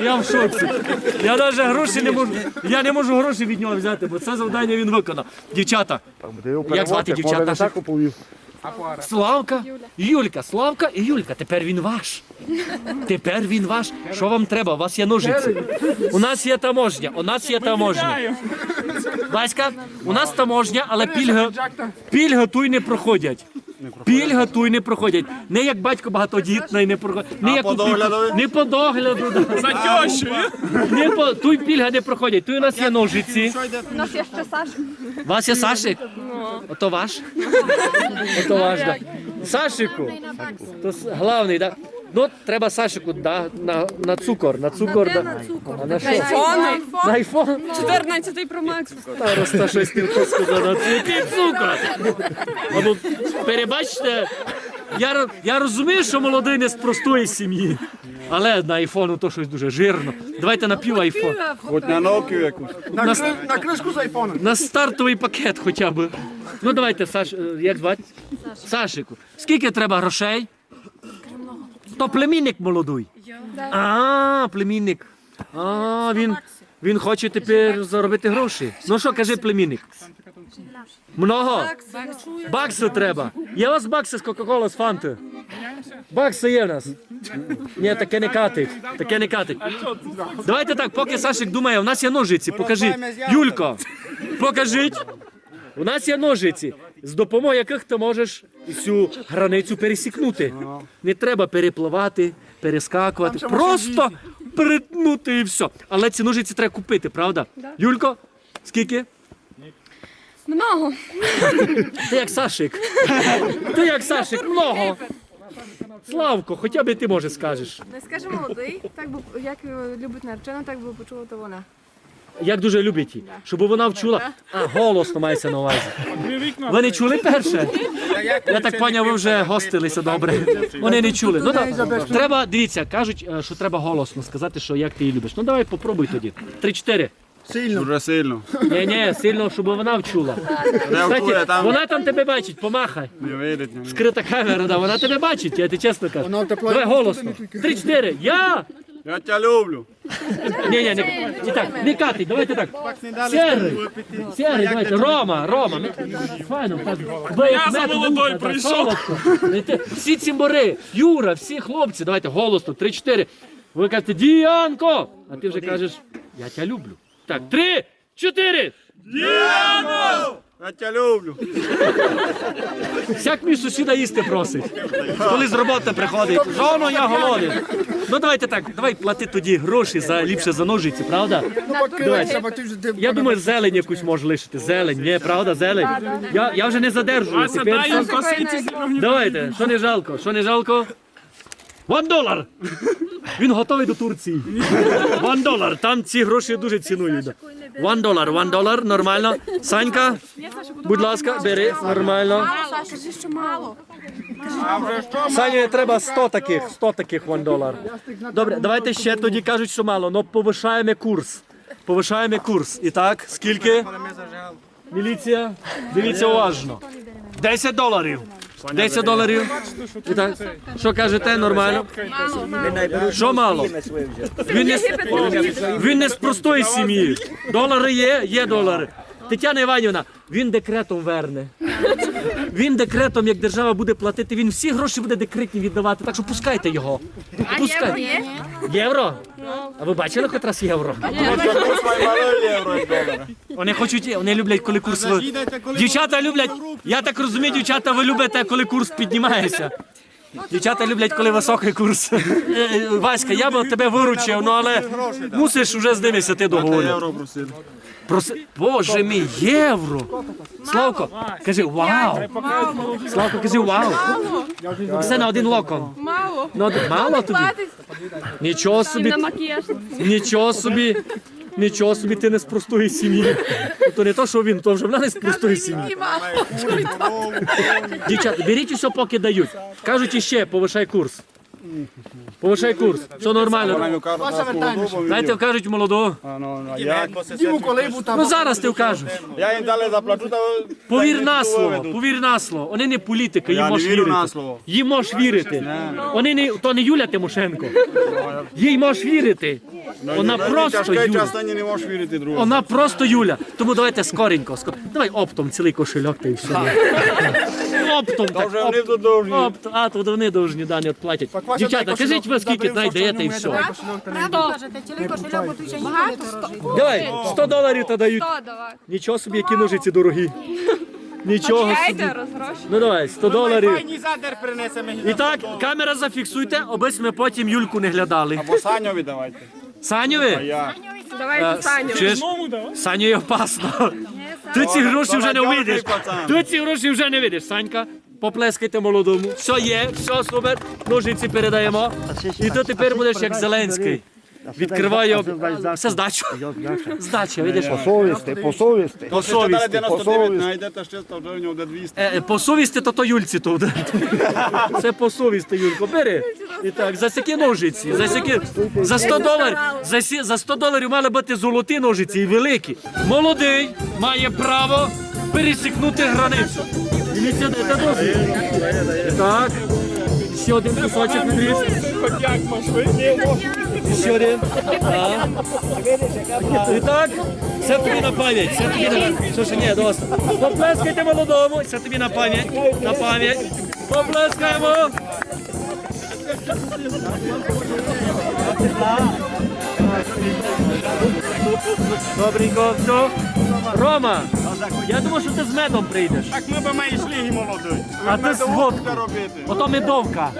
Я в шоці. Я навіть гроші не можу. Я не можу гроші від нього взяти, бо це завдання він виконав. Дівчата, як звати дівчата? так оповів. Славка, Юлька, Славка і Юлька. Тепер він ваш. Тепер він ваш. Що вам треба? У вас є ножиці. У нас є таможня. У нас є таможня. Васька, у нас таможня, але пільги, пільги туй не проходять. Пільга туй не проходять. Не як батько багатодітний не проходять. Не як по догляду? Не по догляду. да. Не по туй пільга не проходять. той у нас є ножиці. У нас є ще Саша. У вас є Сашик? Ото ваш? Ото ваш, так. Сашику. То с- главний, так. Ну, треба Сашику да, на, на цукор, на цукор. Да. А на що? На айфон? 14 Pro Max. Староста щось тільки сказав, на який цукор. А ну, перебачте, я, я розумію, що молодий не з простої сім'ї. Але на айфону то щось дуже жирно. Давайте на пів айфон. Хоч на Nokia якусь. На, кри... на кришку з айфона. На стартовий пакет хоча б. Ну давайте, Саш, е, як звати? Сашику. Скільки треба грошей? То племінник молодий. А, племінник. А, він, він хоче тепер заробити гроші. Ну що, кажи племінник? Много? Бакси треба. Є у вас бакси з Кока-Кола, з Фанти? Бакси є в нас. Ні, таке не катить. Таке не катить. Давайте так, поки Сашик думає, у нас є ножиці, покажіть. Юлько, покажіть. У нас є ножиці, з допомогою яких ти можеш цю границю пересікнути. Не треба перепливати, перескакувати. Просто перетнути і все. Але ці ножиці треба купити, правда? Юлько, скільки? Много. Ти як Сашик. Ти як Сашик, много. Славко, хоча б ти може скажеш. Не скаже молодий, так би як любить наречена, так би почула то вона. Як дуже любить її, щоб вона вчула. А, голосно мається на увазі. Ви не чули перше? Я так поняв, ви вже гостилися добре. Вони не чули. Ну так, треба, дивіться, кажуть, е, що треба голосно сказати, що як ти її любиш. Ну давай попробуй тоді. Три-чотири. Сильно. Дуже сильно. Ні, ні, сильно, щоб вона вчула. Кстати, вона там тебе бачить, помахай. Скрита камера, да, вона тебе бачить, я ти чесно кажу. Давай голосно. Три-чотири. Я! Я тебе люблю. Ні, ні, не, не так, не катить, давайте так. Серий, серий, давайте, Рома, Рома. Файно, так. Ви як мед вуха, так, солодко. Знаєте, Всі ці мори, Юра, всі хлопці, давайте голосно, три-чотири. Ви кажете, Діанко! А ти вже кажеш, я тебе люблю. Так, три, чотири. Я тебе люблю. Всяк мій сусіда їсти просить. Коли з роботи приходить, жоно, я голодний. Ну давайте так, давай плати тоді гроші за ліпше за ножиці, правда? Давай. Я думаю, зелень якусь може лишити. Зелень, ні, правда, зелень. Я, я вже не задержую. Тепер. Давайте, що не жалко, що не жалко? One долар! Він готовий до Турції. One долар. Там ці гроші дуже цінують. One долар, one долар, нормально. Санька, будь ласка, бери, нормально. Саша, що мало. Сані, треба 100 таких, 100 таких one долар. Добре, давайте ще тоді кажуть, що мало, але повишаємо курс. Повишаємо курс. І так, скільки? Міліція, дивіться уважно. 10 доларів. 10 доларів. І так, що кажете, нормально? Що мало? Він не, з- він не з простої сім'ї. Долари є, є долари. Тетяна Іванівна, він декретом верне. Він декретом, як держава буде платити, він всі гроші буде декретні віддавати. Так що пускайте його. Пускайте. Євро? А ви бачили хоч раз євро? Вони хочуть, вони люблять, коли курс. Дівчата люблять, я так розумію, дівчата, ви любите, коли курс піднімається. Дівчата люблять, коли високий курс. Е, е, Васька, я б тебе виручив, ну але мусиш вже з ними сяти договорю. Євро просили. Проси... Боже мій, євро! Славко, кажи вау! Славко, кажи вау! Все на один локон. Мало. Ну, мало тобі? Платить. Нічого собі, На макіяж. нічого собі, нічого собі, ти не з простої сім'ї. То не то, що він, то вже вона не з простої сім'ї. Дівчата, беріть усе, поки дають. Кажуть іще, повишай курс. Повишай курс. Все нормально. Кажуть, нас вертаємося. молоду, Дайте вкажуть молоду. Ну. Діму колибу там. Ну зараз ти вкажеш. Я їм дали заплачу, та... Повір на слово, повір на слово. Вони не політики, їм можеш вірити. на слово. Їм можеш вірити. Вони не, то не Юля Тимошенко. Їй можеш вірити. Вона просто Юля. не можеш вірити другу. Вона просто Юля. Тому давайте скоренько. скор- Давай оптом цілий кошельок та і все. Оптом Та так. вже вони тут довжні. Оптом. А, то вони довжні дані відплатять. Дівчата, кажіть ви скільки дай даєте і все. Давай, 100 доларів та дають. То давай. Нічого собі, які ножиці дорогі. Нічого собі. Ну давай, 100 доларів. задер принесемо. І так, камера зафіксуйте, аби ми потім Юльку не глядали. Або Саньові давайте. Саньові? Я. Давайте Саню. Чуєш? Саню опасно. Ти ці гроші вже не увидиш. тут Ти ці гроші вже не видиш. Санька, поплескайте молодому. Все є, все супер. Ножиці передаємо. І то тепер будеш як Зеленський. Відкриваю все здачу. Здача, видиш? Совісти. По совісті. 99, знайдете ще 100 вже в нього буде 200. Е, е, По совісті, то то Юльці тут. Це по совісті, Юлько. Бери. І так, за ножиці, за за 100 доларів, за, сі- за 100 доларів мали бути золоті ножиці і великі. Молодий має право пересікнути границю. Дивіться, де це дозвіл. Так. Ще один кусочок відріж. Ще один. І так, це тобі на пам'ять, це тобі на що ні, досить. Поплескайте молодому, це тобі на пам'ять, на пам'ять. Поплескаємо. Добренько, все. Рома, я думав, що ти з медом прийдеш. Так ми б ми йшли і молодий. А ти з водкою. робити. Ото медовка.